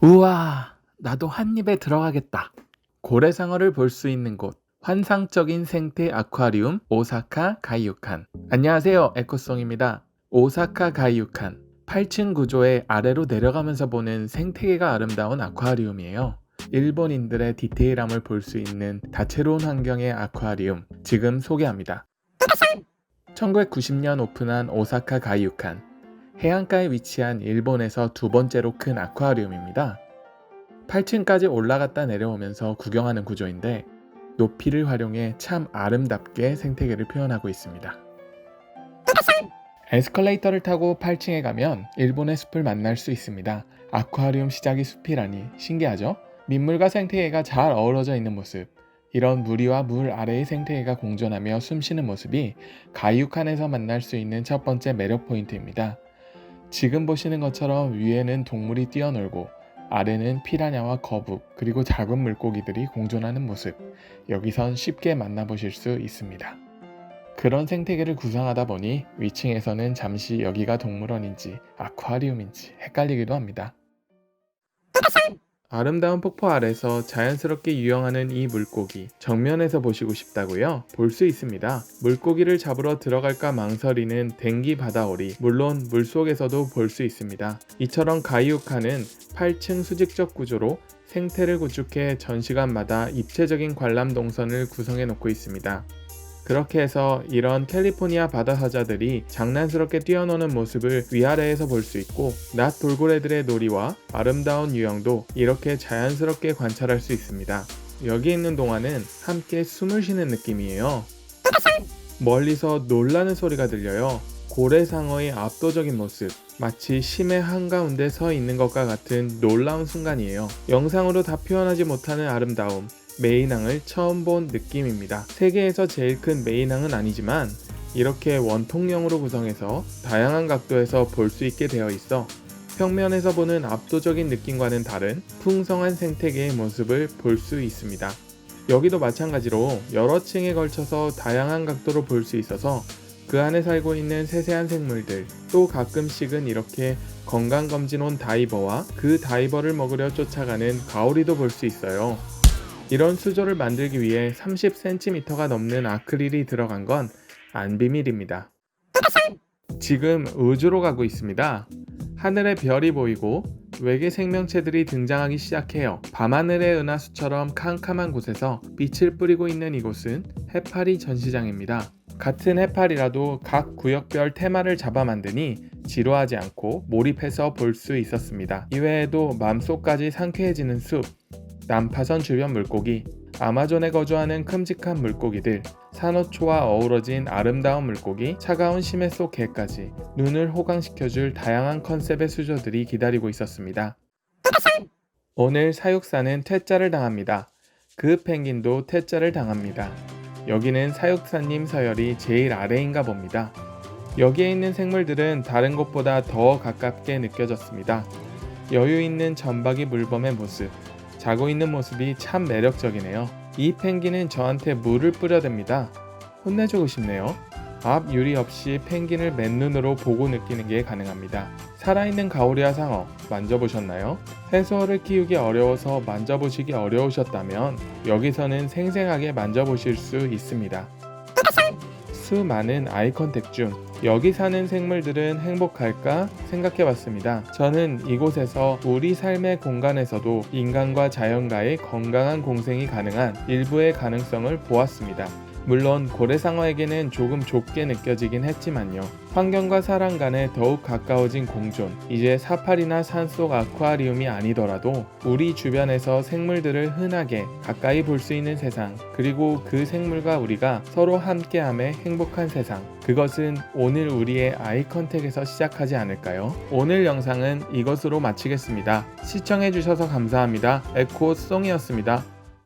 우와, 나도 한 입에 들어가겠다. 고래상어를 볼 수 있는 곳. 환상적인 생태 아쿠아리움 오사카 가이유칸. 안녕하세요. 에코송입니다. 오사카 가이유칸. 8층 구조의 아래로 내려가면서 보는 생태계가 아름다운 아쿠아리움이에요. 일본인들의 디테일함을 볼 수 있는 다채로운 환경의 아쿠아리움. 지금 소개합니다. 1990년 오픈한 오사카 가이유칸. 해안가에 위치한 일본에서 두 번째로 큰 아쿠아리움입니다. 8층까지 올라갔다 내려오면서 구경하는 구조인데 높이를 활용해 참 아름답게 생태계를 표현하고 있습니다. 에스컬레이터를 타고 8층에 가면 일본의 숲을 만날 수 있습니다. 아쿠아리움 시작이 숲이라니 신기하죠? 민물과 생태계가 잘 어우러져 있는 모습. 이런 물 위와 물 아래의 생태계가 공존하며 숨쉬는 모습이 가이유칸에서 만날 수 있는 첫 번째 매력 포인트입니다. 지금 보시는 것처럼 위에는 동물이 뛰어놀고 아래는 피라냐와 거북 그리고 작은 물고기들이 공존하는 모습 여기선 쉽게 만나보실 수 있습니다. 그런 생태계를 구성하다 보니 위층에서는 잠시 여기가 동물원인지 아쿠아리움인지 헷갈리기도 합니다. 아름다운 폭포 아래서 자연스럽게 유영하는 이 물고기 정면에서 보시고 싶다고요? 볼 수 있습니다. 물고기를 잡으러 들어갈까 망설이는 댕기 바다오리 물론 물속에서도 볼 수 있습니다. 이처럼 가이우카는 8층 수직적 구조로 생태를 구축해 전시관마다 입체적인 관람 동선을 구성해 놓고 있습니다. 그렇게 해서 이런 캘리포니아 바다 사자들이 장난스럽게 뛰어노는 모습을 위아래에서 볼 수 있고 낮 돌고래들의 놀이와 아름다운 유형도 이렇게 자연스럽게 관찰할 수 있습니다. 여기 있는 동안은 함께 숨을 쉬는 느낌이에요. 멀리서 놀라는 소리가 들려요. 고래상어의 압도적인 모습, 마치 심해 한가운데 서 있는 것과 같은 놀라운 순간이에요. 영상으로 다 표현하지 못하는 아름다움, 메인항을 처음 본 느낌입니다. 세계에서 제일 큰 메인항은 아니지만 이렇게 원통형으로 구성해서 다양한 각도에서 볼 수 있게 되어 있어 평면에서 보는 압도적인 느낌과는 다른 풍성한 생태계의 모습을 볼 수 있습니다. 여기도 마찬가지로 여러 층에 걸쳐서 다양한 각도로 볼 수 있어서 그 안에 살고 있는 세세한 생물들 또 가끔씩은 이렇게 건강검진 온 다이버와 그 다이버를 먹으려 쫓아가는 가오리도 볼 수 있어요. 이런 수조를 만들기 위해 30cm가 넘는 아크릴이 들어간 건 안 비밀입니다. 지금 우주로 가고 있습니다. 하늘에 별이 보이고 외계 생명체들이 등장하기 시작해요. 밤하늘의 은하수처럼 캄캄한 곳에서 빛을 뿌리고 있는 이곳은 해파리 전시장입니다. 같은 해파리라도 각 구역별 테마를 잡아 만드니 지루하지 않고 몰입해서 볼 수 있었습니다. 이외에도 맘속까지 상쾌해지는 숲, 난파선 주변 물고기, 아마존에 거주하는 큼직한 물고기들, 산호초와 어우러진 아름다운 물고기, 차가운 심해 속 개까지 눈을 호강시켜줄 다양한 컨셉의 수조들이 기다리고 있었습니다. 오늘 사육사는 퇴짜를 당합니다. 그 펭귄도 퇴짜를 당합니다. 여기는 사육사님 서열이 제일 아래인가 봅니다. 여기에 있는 생물들은 다른 곳보다 더 가깝게 느껴졌습니다. 여유 있는 점박이 물범의 모습, 자고 있는 모습이 참 매력적이네요. 이 펭귄은 저한테 물을 뿌려댑니다. 혼내주고 싶네요. 앞 유리 없이 펭귄을 맨눈으로 보고 느끼는 게 가능합니다. 살아있는 가오리아 상어 만져보셨나요? 해수어를 키우기 어려워서 만져보시기 어려우셨다면 여기서는 생생하게 만져보실 수 있습니다. 수많은 아이 컨택 중 여기 사는 생물들은 행복할까 생각해 봤습니다. 저는 이곳에서 우리 삶의 공간에서도 인간과 자연과의 건강한 공생이 가능한 일부의 가능성을 보았습니다. 물론 고래상어에게는 조금 좁게 느껴지긴 했지만요. 환경과 사람 간에 더욱 가까워진 공존. 이제 사파리나 산속 아쿠아리움이 아니더라도 우리 주변에서 생물들을 흔하게 가까이 볼 수 있는 세상. 그리고 그 생물과 우리가 서로 함께함의 행복한 세상. 그것은 오늘 우리의 아이 컨택에서 시작하지 않을까요? 오늘 영상은 이것으로 마치겠습니다. 시청해주셔서 감사합니다. 에코 송이었습니다.